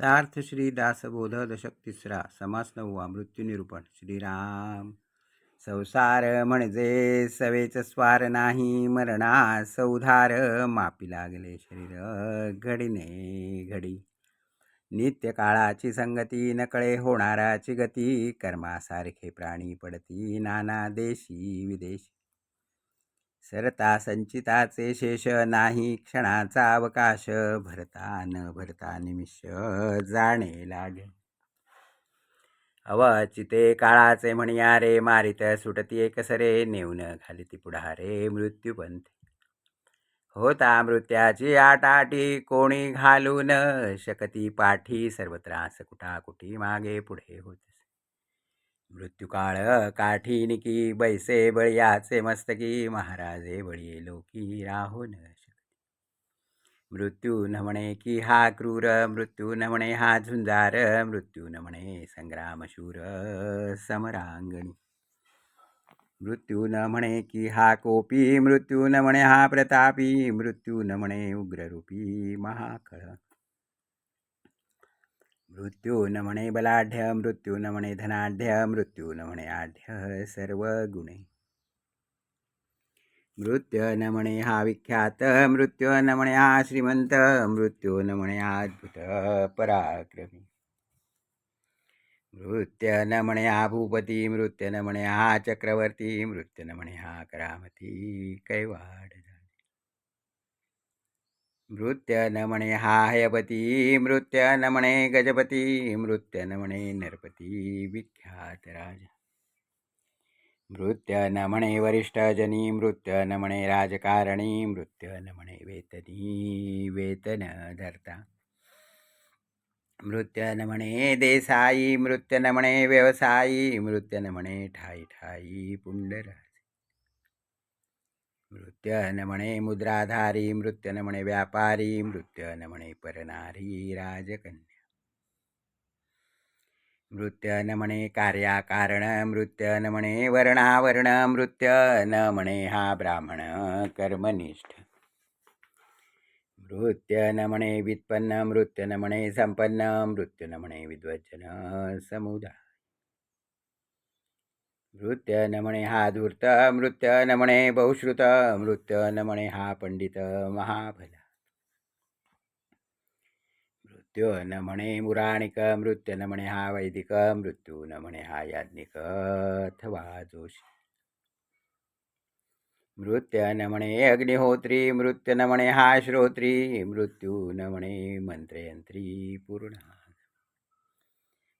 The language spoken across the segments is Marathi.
सार्थ श्री दासबोध दशक तिसरा समास नववा मृत्यूनिरूपण श्रीराम। संसार म्हणजे सवेच स्वार नाही मरणा सौधार मापी लागले शरीर घडीने घडी। नित्य काळाची संगती नकळे होणाराची गती कर्मासारखे प्राणी पडती नाना देशी विदेशी। सरता संचिताचे शेष नाही क्षणाचा अवकाश भरता न भरता निमिष जाणे लागे. अवचिते काळाचे म्हणिया रे मारित सुटती एकसरे नेऊन घालिती पुढारे मृत्यूपंथी होता मृत्याची आटाटी कोणी घालून शकती पाठी सर्वत्रास कुठा कुठी मागे पुढे होते. मृत्यूकाळ काठीनिकी बैसे बळीयाचे मस्तकी महाराजे बळी लोकी राहो न मृत्यू न म्हणे की हा क्रूर मृत्यू न म्हणे हा झुंजार मृत्यू न म्हणे संग्रामशूर समरांगणी. मृत्यू न म्हणे की हा कोपी मृत्यू न म्हणे हा प्रतापी मृत्यू न म्हणे उग्ररूपी महाखळ. मृत्यू न म्हणे बलाढ्य मृत्यू न म्हणे धनाढ्य मृत्यू न म्हणे आढ्य सर्व गुणे मृत्यू न म्हणे हा विख्यात मृत्यू न म्हणे हा श्रीमंत मृत्यू न मृत्य नमणे हायपती मृत्य नमणे गजपती मृत्य नमणे नरपती विख्यात राजा. मृत्य नमणे म्हणे वरिष्ठ जनी मृत्य नमणे राजकारणी मृत्य नमणे वेतनी वेतन धरता. मृत्य नमणे म्हणे देसाई मृत्य नमणे व्यवसायी मृत्य नमणे म्हणे ठाई ठाई पुंडराज मृत्य न म्हणे मुद्राधारी नृत्य न म्हणे व्यापारी मृत्य न म्हणे परनारी राजकन्या। मृत्य न म्हणे कार्याकारण मृत्य न म्हणे वर्णावर्ण मृत्य न म्हणे हा ब्राह्मण कर्मनिष्ठ। मृत्य न म्हणे व्युत्पन्न नृत्य न म्हणे संपन्न नृत्य न म्हणे विद्वजन समुदाय। मृत्य न म्हणे हा धूर्त मृत्य न म्हणे बहुश्रुत मृत्य न म्हणे हा पंडित महाफला मृत्यू न म्हणे मुराणिक मृत्यू न म्हणे हा वैदिक मृत्यू न म्हणे हा याज्ञिक अथवा जोशी। मृत्य न म्हणे अग्निहोत्री मृत्यू न म्हणे हा श्रोत्री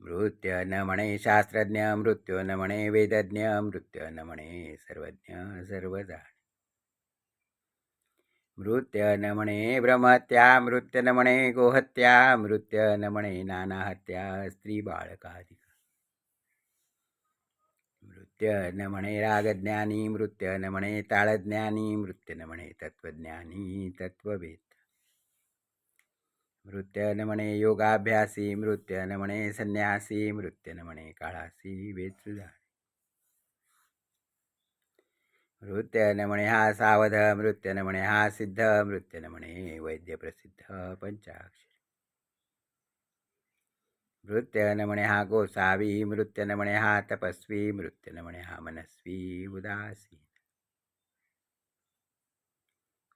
मृत्य न म्हणे शास्त्रज्ञ मृत्यू न म्हणे वेदज्ञ मृत्यू न म्हणे सर्वज्ञ सर्वजा मृत्य न म्हणे ब्रह्महत्या मृत्य न म्हणे गोहत्या मृत्य न म्हणे नानाहत्या स्त्री बाळकाधिक मृत्य न म्हणे रागज्ञानी मृत्य न म्हणे ताळज्ञानी मृत्य न म्हणे तत्त्वज्ञानी तत्ववेद मृत्य न म्हणे योगाभ्यासी मृत्य न म्हणे संन्यासी मृत्य न म्हणे काळासी वेद सुधार मृत्य न म्हणे हा सावध मृत्य न म्हणे हा सिद्ध मृत्य न म्हणे वैद्य प्रसिद्ध पंचाक्षर। मृत्य न म्हणे हा गोसावी मृत्य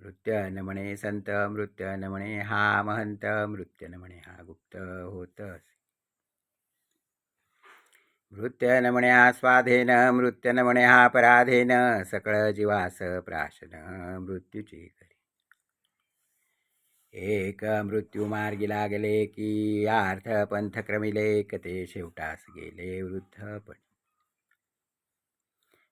नृत्य म्हणे संत मृत्य म्हणे हा महंत मृत्य म्हणे हा गुप्त होतस मृत्य म्हणे आस्वाधेन मृत्य म्हणे हा पराधेन सकळ जीवास प्राशन मृत्यूची करी एक मृत्यू मार्गी लागले की अर्थ पंथ क्रमिले ते शेवटास गेले वृद्ध पण.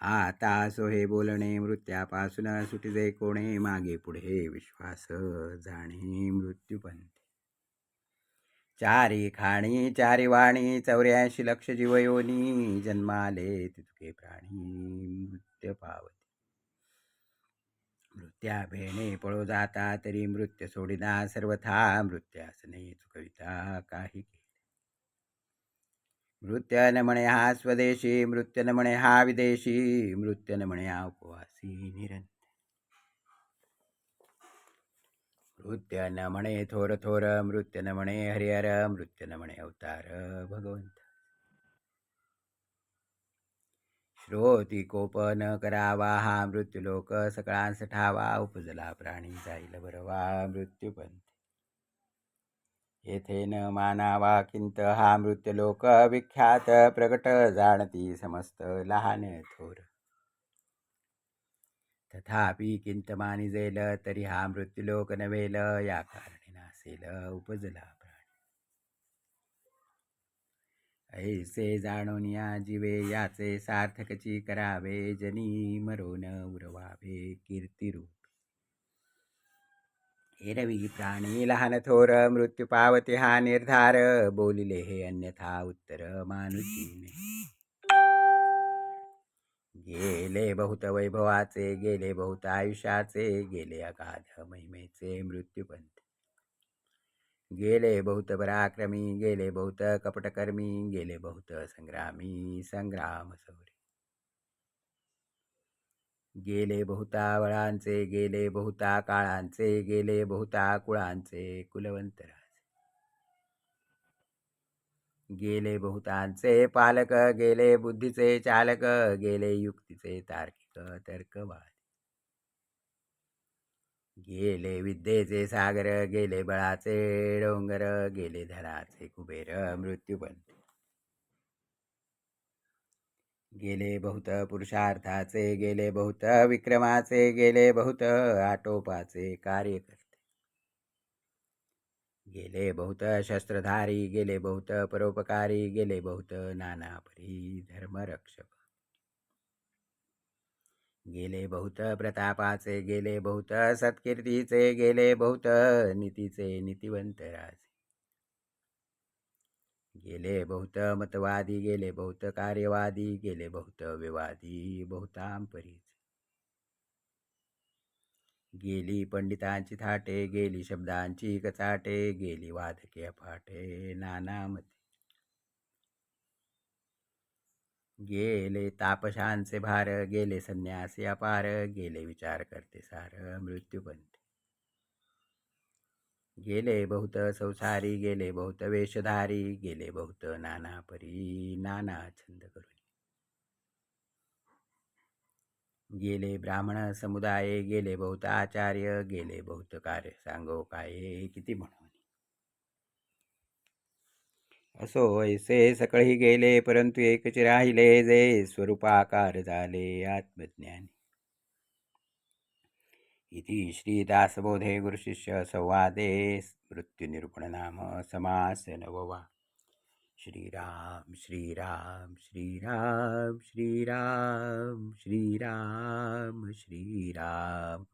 आता असो हे बोलणे मृत्यापासून सुटिजे कोणे मागे पुढे विश्वास जाणे मृत्यूपंथी चारी खाणी चारी वाणी चौऱ्याऐंशी लक्ष जीवयोनी जन्माले तितके प्राणी मृत्य पावते. मृत्या भेणे पळो जाता तरी मृत्य सोडिना सर्वथा मृत्यासने चुकविता काही केले मृत्य म्हणे हा स्वदेशी मृत्य म्हणे हा विदेशी मृत्य म्हणे हा उपवासी निरंतर. नृत्य म्हणे थोर थोर मृत्य म्हणे हरिहर मृत्य म्हणे अवतार भगवंत. श्रोती कोप न करावा हा मृत्यूलोक सकळांस ठावा उपजला प्राणी जाईल बरवा मृत्यूपंथ येथे न मानावा किंत हा मृत्यलोक विख्यात प्रगट जाणती समस्त लहान थोर. तथापि किंत मानिजेल तरी हा मृत्यूलोक नवेल या कारणे नासेल उपजला प्राणी. ऐसे जाणून या जीवे याचे सार्थकची करावे जनी मरोन उरवावे कीर्तिरूप. एरवी प्राणी लहान थोर मृत्यू पावते हा निर्धार बोलिले हे अन्यथा उत्तर मानुषीने. गेले बहुत वैभवाचे गेले बहुत आयुष्याचे गेले अगाध महिमेचे मृत्युपंत गेले बहुत पराक्रमी गेले बहुत कपटकर्मी गेले बहुत संग्रामी संग्राम सौर गेले बहुता वळांचे गेले बहुता काळांचे गेले बहुता कुळांचे कुलवंतराचे गेले बहुतांचे पालक गेले बुद्धीचे चालक गेले युक्तीचे तार्किक तर्कवाद. गेले विद्येचे सागर गेले बळाचे डोंगर गेले धराचे कुबेर मृत्यूपंथ गेले बहुत पुरुषार्थाचे गेले बहुत विक्रमाचे गेले बहुत आटोपाचे कार्यकर्ते. गेले बहुत शस्त्रधारी गेले बहुत परोपकारी गेले बहुत नाना परी धर्मरक्षक. गेले बहुत प्रतापाचे गेले बहुत सत्कीर्तीचे गेले बहुत नीतीचे नीतिवंत राजे. गेले बहुत मतवादी गेले बहुत कार्यवादी गेले बहुत विवादी बहुतांपरीचे. गेली पंडितांची थाटे गेली शब्दांची कचाटे गेली वादके अफाटे नाना मते. गेले तापशांचे भार गेले संन्यासी अपार गेले विचार करते सार मृत्यूपंथ गेले बहुत संसारी गेले बहुत वेशधारी गेले बहुत नाना परी नाना छंद करून. गेले ब्राह्मण समुदाय गेले बहुत आचार्य गेले बहुत कार्य सांगो काय किती म्हणून असो ऐसे सकळी गेले परंतु एकच राहिले जे स्वरूपाकार झाले आत्मज्ञानी. इति श्रीदासबोधे गुरुशिष्य संवादे मृत्युनिरूपण नाम समास नववा श्रीराम श्रीराम श्रीराम श्रीराम श्रीराम श्रीराम।